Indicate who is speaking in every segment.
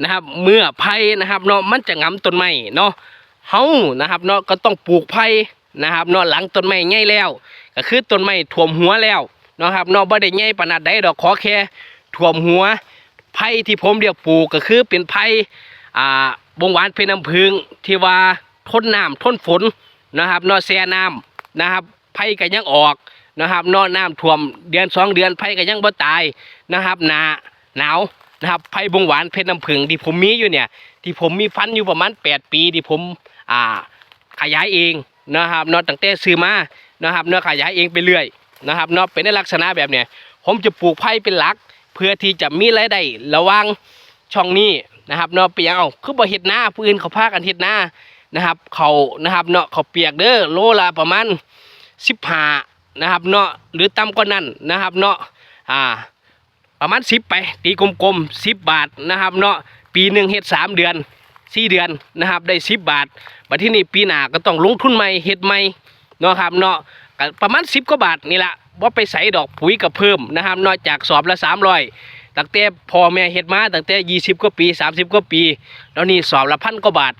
Speaker 1: นะครับเมื่อไผ่นะครับเนาะมันจะงำต้นไม้เนาะเฮานะครับเนาะก็ต้องปลูกไผ่นะครับเนาะหลังต้นไม้ใหญ่แล้ว ก็คือต้นไม้ท่วมหัวแล้วเนาะครับเนาะบ่ได้ใหญ่ปานนัดใดดอกขอแค่ท่วมหัวไผ่ที่ผมเรียกปลูกก็คือเป็นไผ่อ่าบงหวานเพน้ำพึงที่ว่าทนน้ำทนฝนนะครับเนาะแช่น้ำนะครับไผ่ก็ยังออกนะครับเนาะน้ำท่วมเดือนสองเดือนไผ่ก็ยังบ่ตายนะครับหนาหนาว นะครับไผ่บงหวานเพชรน้ำพึงที่ผมมีอยู่เนี่ย ที่ผมมีฟันอยู่ประมาณ 8 ปีที่ผมอ่าขยายเองนะครับเนาะตั้งแต่ซื้อมานะครับเนาะขยายเองไปเรื่อยนะครับเนาะเป็นในลักษณะแบบเนี้ยผมจะปลูกไผ่เป็นหลัก เพื่อที่จะมีรายได้ระว่างช่องนี้นะครับเนาะเปียงเอาคือบ่เฮ็ดหน้าผู้อื่นเขาพากันเฮ็ดหน้านะครับเขานะครับเนาะเขาเปียกเด้อโลละประมาณ15นะครับเนาะหรือต่ำกว่านั้นนะครับเนาะอ่า ประมาณ10ไป ตีกลมๆ10บาทนะครับเนาะปีหนึ่งเฮ็ดสามเดือนสี่เดือนนะครับ ได้10บาทบัดที่นี่ปีหน้าก็ต้องลงทุนใหม่เฮ็ดใหม่เนาะครับเนาะประมาณ10กว่าบาทนี่ละว่าไปใส่ดอกปุ๋ยกับเพิ่มนะครับเนาะจากสอบละ300ตั้งแต่พ่อแม่เฮ็ดมาตั้งแต่20กว่าปี30กว่าปี แล้วนี่สอบละพันกว่าบาท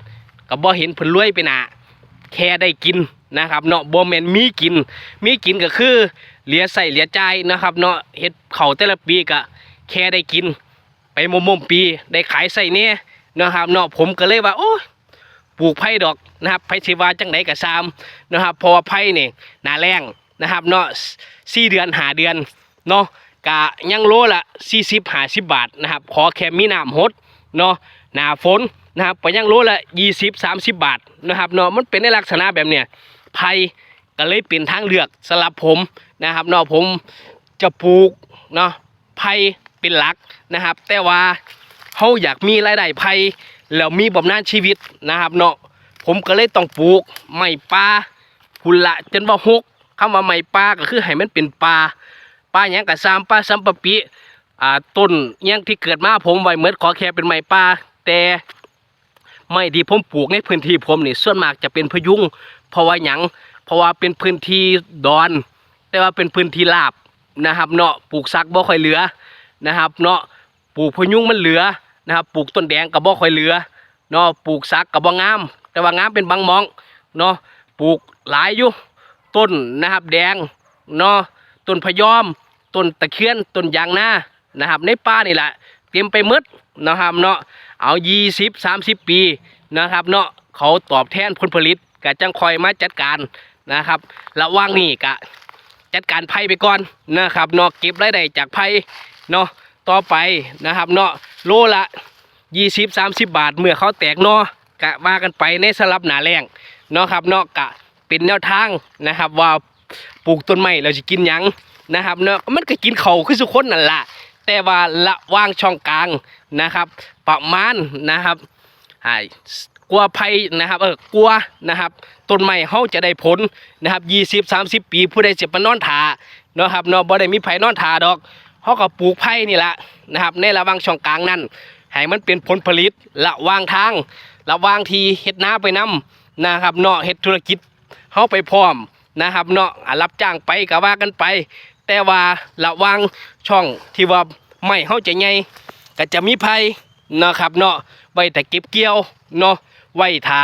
Speaker 1: ก็บ่เห็นเพิ่นรวยไปหนาแค่ได้กินนะครับเนาะบ่แม่นมีกิน มีกินก็คือ เหลียใส่เหลียใจนะครับเนาะเฮ็ดเขาแต่ละปีก็แค่ได้กิน ไปมุมมปีได้ขายใส่เนี่ยนะครับเนาะผมก็เลยว่าโอ้ยปลูกไผ่ดอกนะครับไผ่ชีวาจังไหนกับซามนะครับพราะว่าไผ่เนี่หนาแรงนะครับเนาะสี่เดือนหาเดือนเนาะกะยังโลละสี่สิบหาสิบบาทนะครับขอแค่มีน้ำหดเนาะหนาฝนนะครับไปยังโลละยี่สิบสามสิบบาทนะครับเนาะมันเป็นในลักษณะแบบเนี้ยไผ่ ก็เลยเป็นทางเลือกสำหรับผมนะครับเนาะผมจะปลูกเนาะไผ่เป็นหลักนะครับ แต่ว่าเขาอยากมีรายได้ไผ่แล้วมีบำนาญชีวิตนะครับเนาะผมก็เลยต้องปลูกไม้ป่าหุ่นละจนว่าหกคำว่าไม้ป่าก็คือให้มันเป็นป่าป่าหยังกับซามป่าซัมปะปิอ่าต้นหยังที่เกิดมาผมไว้เหมือนขอแค่เป็นไม้ป่าแต่ไม้ที่ผมปลูกในพื้นที่ผมนี่ส่วนมากจะเป็นพยุงเพราะว่าหยัง เพราะว่าเป็นพื้นที่ดอน แต่ว่าเป็นพื้นที่ราบนะครับ เนาะปลูกซักบ่ค่อยเหลือนะครับ เนาะปลูกพยุงมันเหลือนะครับ ปลูกต้นแดงก็บ่ค่อยเหลือเนาะปลูกซักก็บ่งาม แต่ว่างามเป็นบางมองเนาะปลูกหลายอยู่ต้นนะครับแดงเนาะต้นพยอมต้นตะเคียนต้นยางนานะครับ ในป่านี่แหละเต็มไปหมดนะครับเนาะเอา20 30ปีนะครับ เนาะเขาตอบแทนผลผลิตก็จังคอยมาจัดการ นะครับระว่างนี้ก็จัดการไผ่ไปก่อนนะครับเนาะเก็บรายได้จากไผ่เนาะต่อไปนะครับเนาะโลละ 20 30 บาท เมื่อเขาแตกเนาะกะว่ากันไปในสลับหนาแรงเนาะครับเนาะกะเป็นแนวทางนะครับ ว่าปลูกต้นไม้เราจะกินยังนะครับเนาะมันก็กินเขาคือสุคนนั่นแหละแต่ว่าละวางช่องกลางนะครับ ประมาณนะครับ กลัวภัยนะครับเออกลัวนะครับต้นไม้เขาจะได้ผลนะครับยี่สิบสามสิบปีผู้ใดเจ็บมานอนถาเนาะครับเนาะบ่ได้มีไผ่นอนถาดอกเขาก็ปลูกไผ่นี่แหละนะครับในระว่างช่องกลางนั้นให้มันเป็นผลผลิตระวางทางระวางทีเฮ็ดนาไปนํนะครับเนาะเฮ็ดธุรกิจเฮาไปพร้อมนะครับเนาะรับจ้างไปก็ว่ากันไป แต่ว่าระว่างช่องที่ว่าไม่เฮาจะใหญ่ก็จะมีไผ่นะครับเนาะ ไว้แต่เก็บเกี่ยวเนาะไว้ทา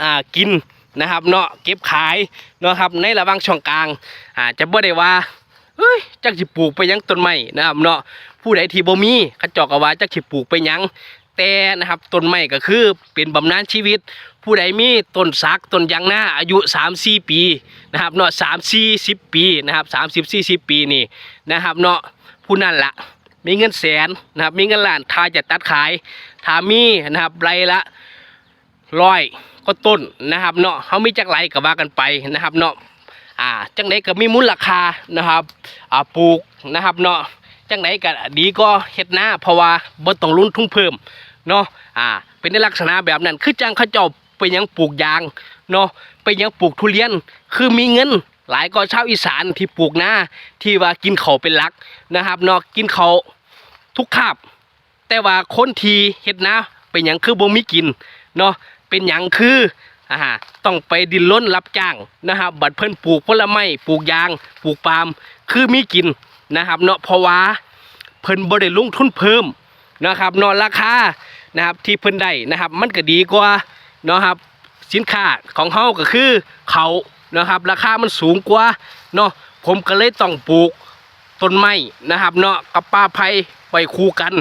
Speaker 1: อ่ากินนะครับเนาะเก็บขายเนาะครับในระหว่างช่องกลางอ่าจะบ่ได้ว่าเฮ้ยจักสิปลูกไปยังต้นไม้นะครับเนาะผู้ใดที่บ่มีเขาเจาะก็ว่าจักสิปลูกไปยังแต่นะครับต้นไม้ก็คือเป็นบำนาญชีวิต ผู้ใดมีต้นสักต้นยางหน้าอายุ 3-4 ปีนะครับเนาะ3 40ปีนะครับ30 40 ปีนี่นะครับเนาะผู้นั้นละ มีเงินแสนนะครับมีเงินล้านถ้าจะตัดขายถามีนะครับไรละร้อยก็ต้นนะครับเนาะเขามีจักไรก็ว่ากันไปนะครับเนาะอ่าจังไดก็มีมูลราคานะครับอ่าปลูกนะครับเนาะจังไดก็ดีก็เฮ็ดหน้าเพราะว่าบ่ต้องลุ้นทุ่งเพิ่มเนาะอ่าเป็นในลักษณะแบบนั้น คือจังเขาเจ้าไปยังปลูกยางเนาะไปยังปลูกทุเรียน คือมีเงินหลายก็ชาวอีสานที่ปลูกหน้าที่ว่ากินเขาเป็นหลักนะครับเนาะกินเขา ทุกคาบ แต่ว่าคนทีเฮ็ดนาเป็นหยังคือบ่มีกินเนาะเป็นหยังคืออ่าต้องไปดินล้นรับจ้างนะครับบัดเพิ่นปลูกผลไม้ปลูกยาง ปลูกปาล์มคือมีกินนะครับเนาะเพราะว่าเพิ่นบ่ได้ลงทุนเพิ่มนะครับเนาะราคานะครับที่เพิ่นได้นะครับ มันก็ดีกว่าเนาะครับสินค้าของเฮาก็คือเขานะครับ ราคามันสูงกว่าเนาะผมก็เลยต้องปลูกต้นไม้นะครับเนาะกับป่าไผ่ ไปคู่กัน